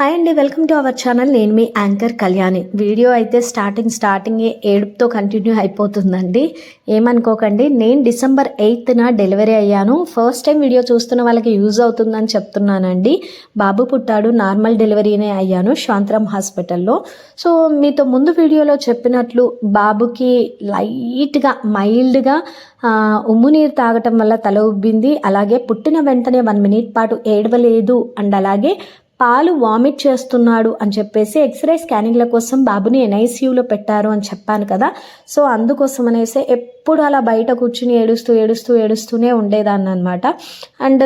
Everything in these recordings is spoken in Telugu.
హాయ్ అండి వెల్కమ్ టు అవర్ ఛానల్. నేను మీ యాంకర్ కళ్యాణి. వీడియో అయితే స్టార్టింగ్ స్టార్టింగ్ ఏడుపుతో కంటిన్యూ అయిపోతుందండి. ఏమనుకోకండి నేను డిసెంబర్ ఎయిత్న డెలివరీ అయ్యాను. ఫస్ట్ టైం వీడియో చూస్తున్న వాళ్ళకి యూజ్ అవుతుందని చెప్తున్నానండి. బాబు పుట్టాడు నార్మల్ డెలివరీనే అయ్యాను శాంతరం హాస్పిటల్లో. సో మీతో ముందు వీడియోలో చెప్పినట్లు బాబుకి లైట్గా మైల్డ్గా ఉమ్ము నీరు తాగటం వల్ల తల ఉబ్బింది అలాగే పుట్టిన వెంటనే వన్ మినిట్ పాటు ఏడవలేదు. అండ్ అలాగే పాలు వామిట్ చేస్తున్నాడు అని చెప్పేసి ఎక్స్రే స్కానింగ్ల కోసం బాబుని ఎన్ఐసియూలో పెట్టారు అని చెప్పాను కదా. సో అందుకోసం అనేసి ఎప్పుడు అలా బయట కూర్చుని ఏడుస్తూ ఏడుస్తూ ఏడుస్తూనే ఉండేదాన్ని అనమాట అండ్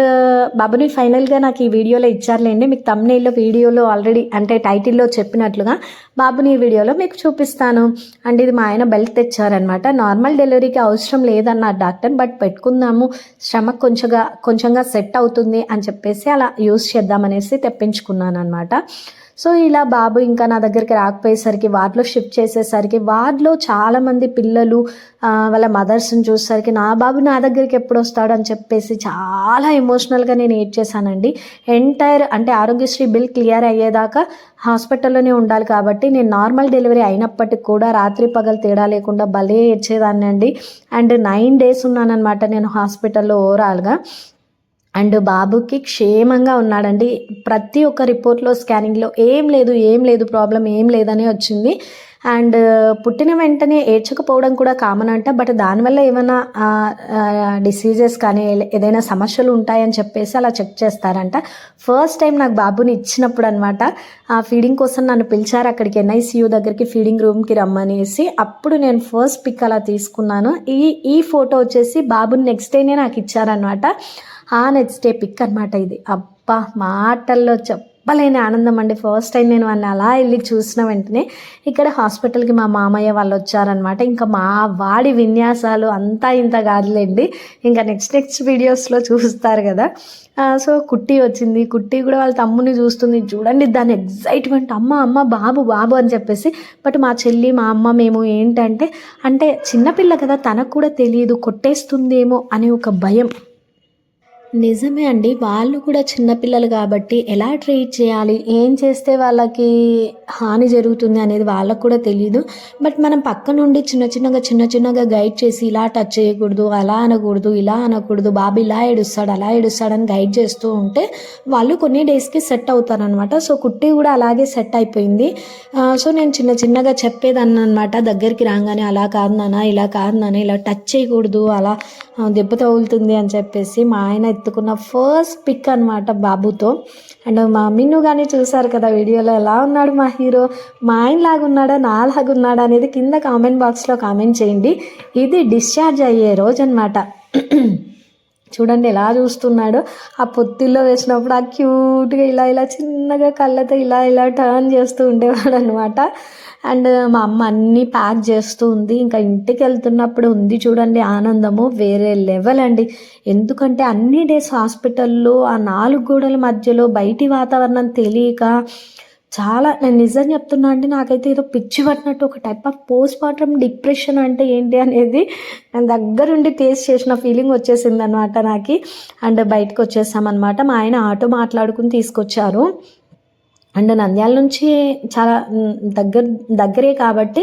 బాబుని ఫైనల్గా నాకు ఈ వీడియోలో ఇచ్చారులేండి. మీకు తమ్నేల్లో వీడియోలో ఆల్రెడీ అంటే టైటిల్లో చెప్పినట్లుగా బాబుని ఈ వీడియోలో మీకు చూపిస్తాను. అండ్ ఇది మా ఆయన బెల్ట్ తెచ్చారనమాట నార్మల్ డెలివరీకి అవసరం లేదన్నారు డాక్టర్ బట్ పెట్టుకుందాము. శ్రమ కొంచెంగా కొంచెంగా సెట్ అవుతుంది అని చెప్పేసి అలా యూస్ చేద్దామనేసి తెప్పించుకున్నాను అనమాట సో ఇలా బాబు ఇంకా నా దగ్గరికి రాకపోయేసరికి వార్డులో షిఫ్ట్ చేసేసరికి వార్డులో చాలామంది పిల్లలు వాళ్ళ మదర్స్ని చూసేసరికి నా బాబు నా దగ్గరికి ఎప్పుడు వస్తాడు అని చెప్పేసి చాలా ఎమోషనల్గా నేను ఏడ్ చేశానండి. ఎంటైర్ అంటే ఆరోగ్యశ్రీ బిల్ క్లియర్ అయ్యేదాకా హాస్పిటల్లోనే ఉండాలి కాబట్టి నేను నార్మల్ డెలివరీ అయినప్పటికి కూడా రాత్రి పగలు తేడా లేకుండా భలే ఏడ్చేదాన్ని అండి అండ్ నైన్ డేస్ ఉన్నానన్నమాట నేను హాస్పిటల్లో ఓవరాల్గా. అండ్ బాబుకి క్షేమంగా ఉన్నాడండి. ప్రతి ఒక్క రిపోర్ట్లో స్కానింగ్లో ఏం లేదు ఏం లేదు ప్రాబ్లం ఏం లేదని వచ్చింది. అండ్ పుట్టిన వెంటనే ఏడ్చకపోవడం కూడా కామన్ అంట. బట్ దానివల్ల ఏమైనా డిసీజెస్ కానీ ఏదైనా సమస్యలు ఉంటాయని చెప్పేసి అలా చెక్ చేస్తారంట. ఫస్ట్ టైం నాకు బాబుని ఇచ్చినప్పుడు అనమాట ఆ ఫీడింగ్ కోసం నన్ను పిలిచారు అక్కడికి ఎన్ఐసియూ దగ్గరికి ఫీడింగ్ రూమ్కి రమ్మనేసి. అప్పుడు నేను ఫస్ట్ పిక్ అలా తీసుకున్నాను. ఈ ఈ ఫోటో వచ్చేసి బాబుని నెక్స్ట్ డేనే నాకు ఇచ్చారనమాట ఆ నెక్స్ట్ డే పిక్ అనమాట ఇది. అబ్బా మాటల్లో చెప్పలేని ఆనందం అండి. ఫస్ట్ టైం నేను వాడిని అలా వెళ్ళి చూసిన వెంటనే ఇక్కడ హాస్పిటల్కి మా మామయ్య వాళ్ళు వచ్చారనమాట ఇంకా మా వాడి విన్యాసాలు అంతా ఇంత కాదులేండి. ఇంకా నెక్స్ట్ నెక్స్ట్ వీడియోస్లో చూస్తారు కదా. సో కుట్టి వచ్చింది. కుట్టి కూడా వాళ్ళ తమ్ముని చూస్తుంది. చూడండి దాని ఎగ్జైట్మెంట్ అమ్మ అమ్మ బాబు బాబు అని చెప్పేసి. బట్ మా చెల్లి మా అమ్మ మేము ఏంటంటే అంటే చిన్నపిల్ల కదా తనకు కూడా తెలియదు కొట్టేస్తుందేమో అనే ఒక భయం. నిజమే అండి. వాళ్ళు కూడా చిన్నపిల్లలు కాబట్టి ఎలా ట్రీట్ చేయాలి? ఏం చేస్తే వాళ్ళకి హాని జరుగుతుంది అనేది వాళ్ళకు కూడా తెలియదు బట్ మనం పక్క నుండి చిన్న చిన్నగా చిన్న చిన్నగా గైడ్ చేసి ఇలా టచ్ చేయకూడదు అలా అనకూడదు ఇలా అనకూడదు బాబు ఇలా ఏడుస్తాడు అలా ఏడుస్తాడని గైడ్ చేస్తూ ఉంటే వాళ్ళు కొన్ని డేస్కి సెట్ అవుతారనమాట సో కుట్టి కూడా అలాగే సెట్ అయిపోయింది. సో నేను చిన్న చిన్నగా చెప్పేదాన్ని అనమాట దగ్గరికి రాగానే అలా కాదు నాన్న ఇలా కాదు నాన్న ఇలా టచ్ చేయకూడదు అలా దెబ్బ తగులుతుంది అని చెప్పేసి మా ఆయన ఎత్తుకున్న ఫస్ట్ పిక్ అనమాట బాబుతో. అండ్ మా మిన్ను కానీ చూసారు కదా వీడియోలో ఎలా ఉన్నాడు మా హీరో మా ఆయన లాగా ఉన్నాడా నా లాగా ఉన్నాడా అనేది కింద కామెంట్ బాక్స్లో కామెంట్ చేయండి. ఇది డిశ్చార్జ్ అయ్యే రోజు అనమాట చూడండి ఎలా చూస్తున్నాడు. ఆ పొత్తిల్లో వేసినప్పుడు ఆ క్యూట్గా ఇలా ఇలా చిన్నగా కళ్ళతో ఇలా ఇలా టర్న్ చేస్తూ ఉండేవాడు అనమాట అండ్ మా అమ్మ అన్నీ ప్యాక్ చేస్తూ ఉంది. ఇంకా ఇంటికి వెళ్తున్నప్పుడు ఉంది చూడండి ఆనందము. వేరే లెవెల్ అండి. ఎందుకంటే అన్ని డేస్ హాస్పిటల్లో ఆ నాలుగు గోడల మధ్యలో బయటి వాతావరణం తెలియక చాలా నేను నిజం చెప్తున్నా అంటే నాకైతే ఏదో పిచ్చి పట్టినట్టు ఒక type of post mortem depression అంటే ఏంటి అనేది నేను దగ్గరుండి టేస్ట్ చేసిన ఫీలింగ్ వచ్చేసింది అనమాట నాకు. అండ్ బయటకు వచ్చేసామన్నమాట మా ఆయన ఆటో మాట్లాడుకుని తీసుకొచ్చారు. అండ్ నంద్యాల నుంచి చాలా దగ్గర దగ్గరే కాబట్టి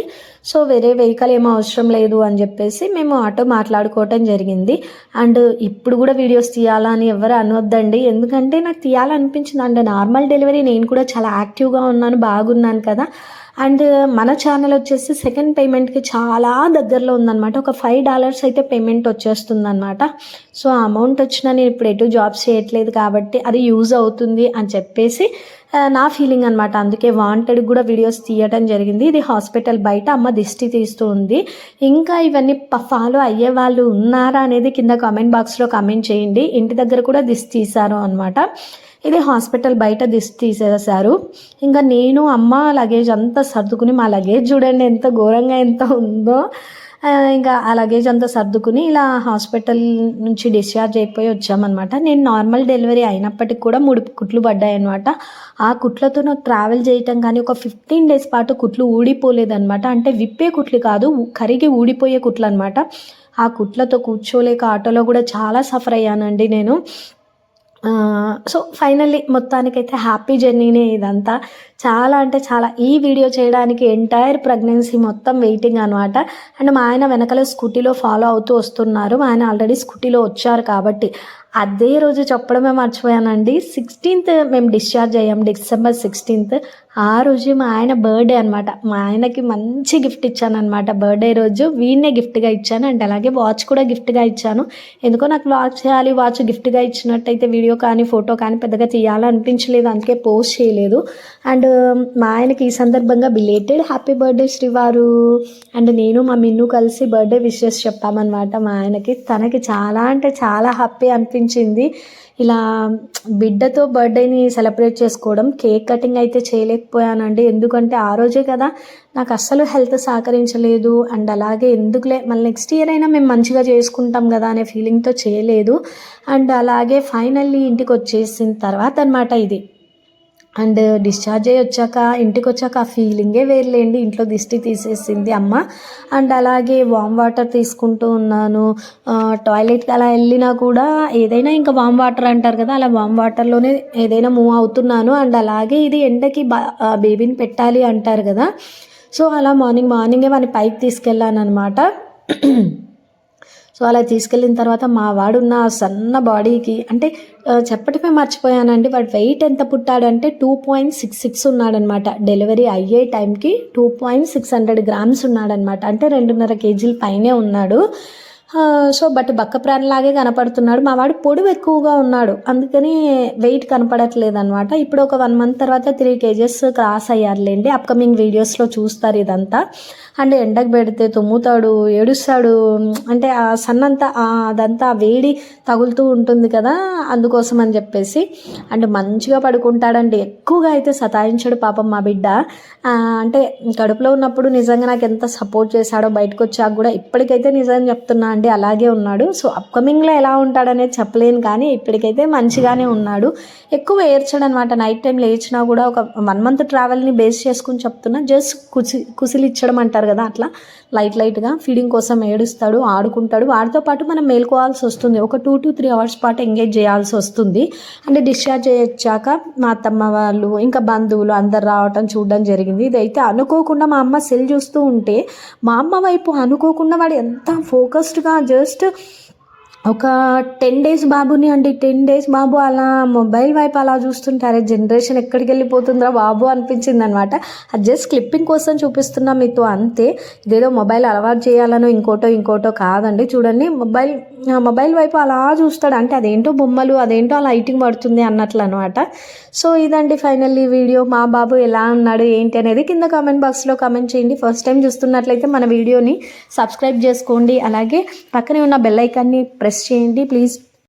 సో వేరే వెహికల్ ఏమో అవసరం లేదు అని చెప్పేసి మేము ఆటో మాట్లాడుకోవటం జరిగింది. అండ్ ఇప్పుడు కూడా వీడియోస్ తీయాలా అని ఎవరు అనొద్దండి. ఎందుకంటే నాకు తీయాలనిపించింది. అండ్ నార్మల్ డెలివరీ నేను కూడా చాలా యాక్టివ్గా ఉన్నాను బాగున్నాను కదా. అండ్ మన ఛానల్ వచ్చేసి సెకండ్ పేమెంట్కి చాలా దగ్గరలో ఉందన్నమాట. ఒక ఫైవ్ డాలర్స్ అయితే పేమెంట్ వచ్చేస్తుంది సో సో అమౌంట్ వచ్చినా నేను ఇప్పుడు ఎటు జాబ్ చేయట్లేదు కాబట్టి అది యూజ్ అవుతుంది అని చెప్పేసి నా ఫీలింగ్ అనమాట అందుకే వాంటెడ్ కూడా వీడియోస్ తీయడం జరిగింది. ఇది హాస్పిటల్ బయట అమ్మ దిష్టి తీస్తూ ఉంది. ఇంకా ఇవన్నీ ఫాలో అయ్యే వాళ్ళు ఉన్నారా అనేది కింద కామెంట్ బాక్స్లో కామెంట్ చేయండి. ఇంటి దగ్గర కూడా దిష్టి తీశారు అనమాట ఇది హాస్పిటల్ బయట దిష్టి తీసేసారు ఇంకా నేను అమ్మ లగేజ్ అంతా సర్దుకుని మా లగేజ్ చూడండి ఎంత ఘోరంగా ఎంత ఉందో. ఇంకా ఆ లగేజ్ అంతా సర్దుకుని ఇలా హాస్పిటల్ నుంచి డిశ్చార్జ్ అయిపోయి వచ్చామన్నమాట. నేను నార్మల్ డెలివరీ అయినప్పటికి కూడా మూడు కుట్లు పడ్డాయి అనమాట ఆ కుట్లతో నాకు ట్రావెల్ చేయటం కానీ ఒక ఫిఫ్టీన్ డేస్ పాటు కుట్లు ఊడిపోలేదన్నమాట. అంటే విప్పే కుట్లు కాదు కరిగి ఊడిపోయే కుట్లు అనమాట ఆ కుట్లతో కూర్చోలేక ఆటోలో కూడా చాలా సఫర్ అయ్యానండి నేను. సో ఫైనల్లీ మొత్తానికైతే హ్యాపీ జర్నీనే ఇదంతా. చాలా అంటే చాలా ఈ వీడియో చేయడానికి ఎంటైర్ ప్రెగ్నెన్సీ మొత్తం వెయిటింగ్ అనమాట అండ్ మా ఆయన వెనకాల స్కూటీలో ఫాలో అవుతూ వస్తున్నారు. మా ఆయన ఆల్రెడీ స్కూటీలో వచ్చారు కాబట్టి అదే రోజు చెప్పడమే మర్చిపోయానండి. సిక్స్టీన్త్ మేము డిశ్చార్జ్ అయ్యాం డిసెంబర్ సిక్స్టీన్త్ ఆ రోజు మా ఆయన బర్త్డే అనమాట మా ఆయనకి మంచి గిఫ్ట్ ఇచ్చాను అనమాట బర్త్డే రోజు వీడినే గిఫ్ట్గా ఇచ్చాను అండ్ అలాగే వాచ్ కూడా గిఫ్ట్గా ఇచ్చాను. ఎందుకో నాకు వాచ్ చేయాలి వాచ్ గిఫ్ట్గా ఇచ్చినట్టయితే వీడియో కానీ ఫోటో కానీ పెద్దగా తీయాలనిపించలేదు. అందుకే పోస్ట్ చేయలేదు. అండ్ మా ఆయనకి ఈ సందర్భంగా బిలేటెడ్ హ్యాపీ బర్త్డే శ్రీవారు. అండ్ నేను మా మిన్ను కలిసి బర్త్డే విషెస్ చెప్పామన్నమాట మా ఆయనకి. తనకి చాలా అంటే చాలా హ్యాపీ అనిపించింది. ఇలా బిడ్డతో బర్త్డేని సెలబ్రేట్ చేసుకోవడం కేక్ కటింగ్ అయితే చేయలేకపోయానండి. ఎందుకంటే ఆ రోజే కదా నాకు అస్సలు హెల్త్ సహకరించలేదు. అండ్ అలాగే ఎందుకులే మళ్ళీ నెక్స్ట్ ఇయర్ అయినా మేము మంచిగా చేసుకుంటాం కదా అనే ఫీలింగ్తో చేయలేదు. అండ్ అలాగే ఫైనల్లీ ఇంటికి వచ్చేసిన తర్వాత అనమాట ఇది. అండ్ డిశ్చార్జ్ అయ్యి వచ్చాక ఇంటికి వచ్చాక ఆ ఫీలింగే వేర్లేండి ఇంట్లో దిష్టి తీసేసింది అమ్మ. అండ్ అలాగే వామ్ వాటర్ తీసుకుంటూ ఉన్నాను. టాయిలెట్కి అలా వెళ్ళినా కూడా ఏదైనా ఇంకా వామ్ వాటర్ అంటారు కదా అలా వామ్ వాటర్లోనే ఏదైనా మూవ్ అవుతున్నాను. అండ్ అలాగే ఇది ఎండకి బా బేబీని పెట్టాలి అంటారు కదా. సో అలా మార్నింగ్ మార్నింగే వాడిని పైకి తీసుకెళ్ళాను అనమాట సో అలా తీసుకెళ్ళిన తర్వాత మా వాడున్న సన్న బాడీకి అంటే చెప్పటమే మర్చిపోయానండి. వాడు వెయిట్ ఎంత పుట్టాడంటే టూ పాయింట్ సిక్స్ సిక్స్ ఉన్నాడనమాట. డెలివరీ అయ్యే టైంకి two point six hundred grams ఉన్నాడనమాట. అంటే రెండున్నర కేజీల పైనే ఉన్నాడు. సో బట్ బక్క ప్రాణిలాగే కనపడుతున్నాడు. మా వాడు పొడవు ఎక్కువగా ఉన్నాడు. అందుకని వెయిట్ కనపడట్లేదు అనమాట ఇప్పుడు ఒక వన్ మంత్ తర్వాత త్రీ కేజెస్ క్రాస్ అయ్యారులేండి. అప్కమింగ్ వీడియోస్లో చూస్తారు ఇదంతా. అండ్ ఎండకు పెడితే తుమ్ముతాడు ఏడుస్తాడు. అంటే ఆ సన్నంతా అదంతా వేడి తగులుతూ ఉంటుంది కదా అందుకోసం అని చెప్పేసి. అండ్ మంచిగా పడుకుంటాడండి. ఎక్కువగా అయితే సతాయించాడు పాపం మా బిడ్డ. అంటే కడుపులో ఉన్నప్పుడు నిజంగా నాకు ఎంత సపోర్ట్ చేశాడో బయటకు వచ్చాక కూడా ఇప్పటికైతే నిజం చెప్తున్నా అండి అలాగే ఉన్నాడు. సో అప్కమింగ్లో ఎలా ఉంటాడనేది చెప్పలేను కానీ ఇప్పటికైతే మంచిగానే ఉన్నాడు. ఎక్కువ ఏడ్చాడు అనమాట నైట్ టైం లేచినా కూడా ఒక వన్ మంత్ ట్రావెల్ని బేస్ చేసుకుని చెప్తున్నా. జస్ట్ కుసి కుసిలిచ్చడం అంటారు కదా అట్లా. లైట్ లైట్గా ఫీడింగ్ కోసం ఏడుస్తాడు ఆడుకుంటాడు. వాడితో పాటు మనం మేల్కోవాల్సి వస్తుంది. ఒక టూ టు త్రీ అవర్స్ పాటు ఎంగేజ్ చేయాల్సి వస్తుంది. అంటే డిశ్చార్జ్ చేయొచ్చాక మా అత్తమ్మ వాళ్ళు ఇంకా బంధువులు అందరు రావటం చూడడం జరిగింది. ఇదైతే అనుకోకుండా మా అమ్మ సెల్ చూస్తూ ఉంటే మా అమ్మ వైపు అనుకోకుండా వాడు ఎంత ఫోకస్డ్గా జస్ట్ ఒక టెన్ డేస్ బాబుని అండి. టెన్ డేస్ బాబు అలా మొబైల్ వైపు అలా చూస్తుంటారే. జనరేషన్ ఎక్కడికి వెళ్ళిపోతుందో బాబు అనిపించింది అనమాట అది జస్ట్ క్లిప్పింగ్ కోసం చూపిస్తున్నా మీతో అంతే. ఇదేదో మొబైల్ అలవాటు చేయాలనో ఇంకోటో ఇంకోటో కాదండి. చూడండి మొబైల్ ఆ మొబైల్ వైపు అలా చూస్తాడు. అంటే అదేంటో బొమ్మలు అదేంటో అలా లైటింగ్ పడుతుంది అన్నట్లు అనమాట సో ఇదండి ఫైనల్లీ వీడియో. మా బాబు ఎలా ఉన్నాడు ఏంటి అనేది కింద కామెంట్ బాక్స్లో కామెంట్ చేయండి. ఫస్ట్ టైం చూస్తున్నట్లయితే మన వీడియోని సబ్స్క్రైబ్ చేసుకోండి. అలాగే పక్కనే ఉన్న బెల్ ఐకాన్ని ప్రెస్ చేయండి. ప్లీజ్